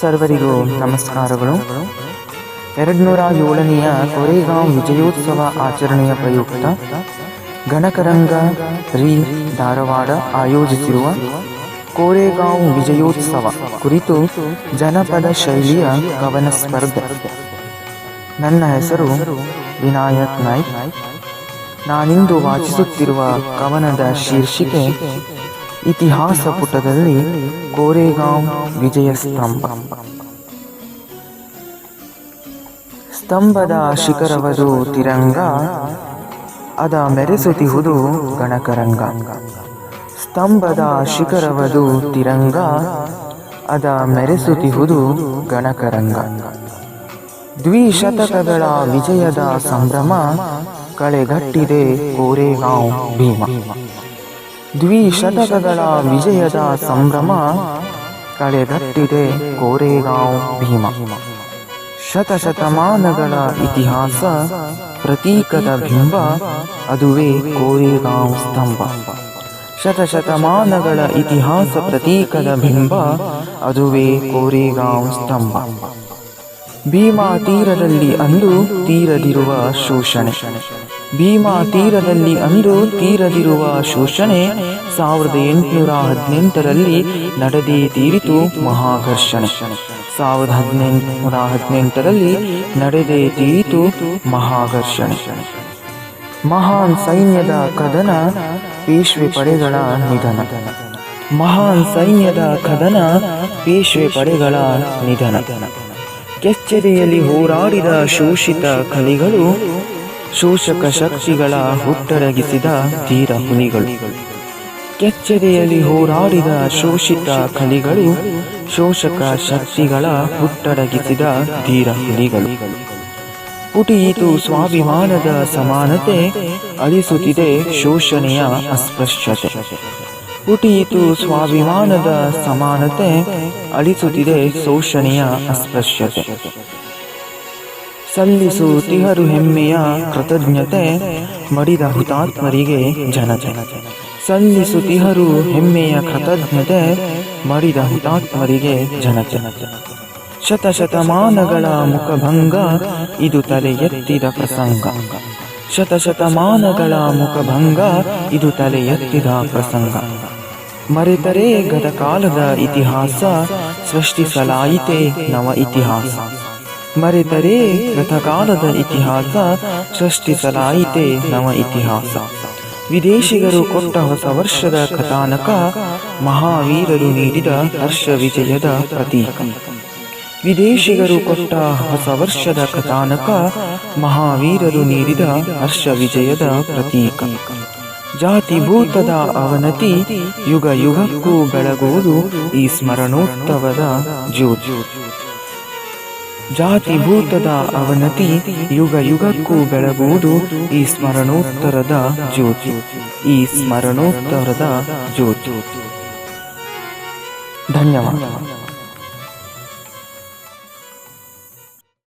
ಸರ್ವರಿಗೂ ನಮಸ್ಕಾರಗಳು. ಎರಡ್ನೂರ ಏಳನೆಯ ಕೊರೆಗಾಂವ್ ವಿಜಯೋತ್ಸವ ಆಚರಣೆಯ ಪ್ರಯುಕ್ತ ಗಣಕರಂಗ ರೀ ಧಾರವಾಡ ಆಯೋಜಿಸಿರುವ ಕೋರೆಗಾಂವ್ ವಿಜಯೋತ್ಸವ ಕುರಿತು ಜನಪದ ಶೈಲಿಯ ಕವನ ಸ್ಪರ್ಧೆ. ನನ್ನ ಹೆಸರು ವಿನಾಯಕ್ ನಾಯ್ಕ್. ನಾನಿಂದು ವಾಚಿಸುತ್ತಿರುವ ಕವನದ ಶೀರ್ಷಿಕೆ ಇತಿಹಾಸ ಪುಟದಲ್ಲಿ ಕೋರೆಗಾಂವ್ ವಿಜಯ ಸ್ತಂಭ. ಸ್ತಂಭದ ಶಿಖರವದು ತಿರಂಗ, ಅದ ಮೆರೆಸುತ್ತಿಹುದು ಗಣಕರಂಗ. ಸ್ತಂಭದ ಶಿಖರವದು ತಿರಂಗ, ಅದ ಮೆರೆಸುತ್ತಿಹುದು ಗಣಕರಂಗ. ದ್ವಿಶತಕಗಳ ವಿಜಯದ ಸಂಭ್ರಮ ಕಳೆಗಟ್ಟಿದೆ ಕೋರೆಗಾಂವ್ ಭೀಮ. ದ್ವಿಶತಕಗಳ ವಿಜಯದ ಸಂಭ್ರಮ ಕಳೆಗಟ್ಟಿದೆ ಕೋರೆಗಾಂವ್ ಭೀಮ. ಶತಶತಮಾನಗಳ ಇತಿಹಾಸ ಪ್ರತೀಕದ ಬಿಂಬ ಅದುವೇ ಕೋರೆಗಾಂವ್ ಸ್ತಂಭ. ಶತಶತಮಾನಗಳ ಇತಿಹಾಸ ಪ್ರತೀಕದ ಬಿಂಬ ಅದುವೇ ಕೋರೆಗಾಂವ್ ಸ್ತಂಭ. ಭೀಮಾ ತೀರದಲ್ಲಿ ಅಂದು ತೀರದಿರುವ ಶೋಷಣೆ. ಭೀಮಾ ತೀರದಲ್ಲಿ ಅಂದು ತೀರದಿರುವ ಶೋಷಣೆ ಸಾವಿರದ ಎಂಟುನೂರ ಹದಿನೆಂಟರಲ್ಲಿ ನಡೆದೇ ತೀರಿತು ಮಹಾಘರ್ಷಣೆ. ಸಾವಿರದ ಹದಿನೆಂಟುನೂರ ಹದಿನೆಂಟರಲ್ಲಿ ನಡೆದೇ ತೀರಿತು ಮಹಾಘರ್ಷಣೆ. ಮಹಾನ್ ಸೈನ್ಯದ ಕದನ ಪೇಶ್ವೆ ಪಡೆಗಳ ನಿಧನ. ಮಹಾನ್ ಸೈನ್ಯದ ಕದನ ಪೇಶ್ವೆ ಪಡೆಗಳ ನಿಧನ. ಕೆಚ್ಚೆದೆಯಲ್ಲಿ ಹೋರಾಡಿದ ಶೋಷಿತ ಕಲಿಗಳು ಶೋಷಕ ಶಕ್ತಿಗಳ ಹುಟ್ಟಡಗಿಸಿದ ಧೀರ ಹುಲಿಗಳು. ಕೆಚ್ಚೆದೆಯಲ್ಲಿ ಹೋರಾಡಿದ ಶೋಷಿತ ಕಲಿಗಳು ಶೋಷಕ ಶಕ್ತಿಗಳ ಹುಟ್ಟಡಗಿಸಿದ ಧೀರ ಹುಲಿಗಳು. ಪುಟಿಯಿತು ಸ್ವಾಭಿಮಾನದ ಸಮಾನತೆ ಅಳಿಸುತ್ತಿದೆ ಶೋಷಣೆಯ ಅಸ್ಪೃಶ್ಯತೆ. ಪುಟಿಯಿತು ಸ್ವಾಭಿಮಾನದ ಸಮಾನತೆ ಅಳಿಸುತ್ತಿದೆ ಶೋಷಣೆಯ ಅಸ್ಪೃಶ್ಯತೆ. ಸಲ್ಲಿಸು ತಿಹರು ಹೆಮ್ಮೆಯ ಕೃತಜ್ಞತೆ ಮಡಿದ ಹುತಾತ್ಮರಿಗೆ ಜನತೆ. ಸಲ್ಲಿಸು ತಿಹರು ಹೆಮ್ಮೆಯ ಕೃತಜ್ಞತೆ ಮಡಿದ ಹುತಾತ್ಮರಿಗೆ ಜನತೆ. ಶತಶತಮಾನಗಳ ಮುಖಭಂಗ ಇದು ತಲೆ ಎತ್ತಿದ ಪ್ರಸಂಗ. ಶತಶತಮಾನಗಳ ಮುಖಭಂಗ ಇದು ತಲೆ ಎತ್ತಿದ ಪ್ರಸಂಗ. ಮರೆತರೆ ಗತಕಾಲದ ಇತಿಹಾಸ ಸೃಷ್ಟಿಸಲಾಯಿತೆ ನವ ಇತಿಹಾಸ. ಮರೆತರೆ ಗತಕಾಲದ ಇತಿಹಾಸ ಸೃಷ್ಟಿಸಲಾಯಿತೆ ನವ ಇತಿಹಾಸ. ವಿದೇಶಿಗರು ಕೊಟ್ಟ ಹೊಸ ವರ್ಷದ ಕಥಾನಕ ಮಹಾವೀರರು ನೀಡಿದ ಹರ್ಷ ವಿಜಯದ ಪ್ರತೀಕ. ವಿದೇಶಿಗರು ಕೊಟ್ಟ ಹೊಸ ವರ್ಷದ ಕಥಾನಕ ಮಹಾವೀರರು ನೀಡಿದ ಹರ್ಷ ವಿಜಯದ ಪ್ರತೀಕ. ಜಾತಿ ಭೂತದ ಅವನತಿ ಯುಗ ಯುಗಕ್ಕೂ ಬೆಳಗುವುದು ಈ ಸ್ಮರಣೋತ್ಸವದ ಜ್ಯೋತಿ. ಜಾತಿ ಭೂತದ ಅವನತಿ ಯುಗ ಯುಗಕ್ಕೂ ಬೆಳಗುವುದು ಈ ಸ್ಮರಣೋತ್ತರದ ಜ್ಯೋತಿ. ಈ ಸ್ಮರಣೋತ್ತರದ ಜ್ಯೋತಿ. ಧನ್ಯವಾದ.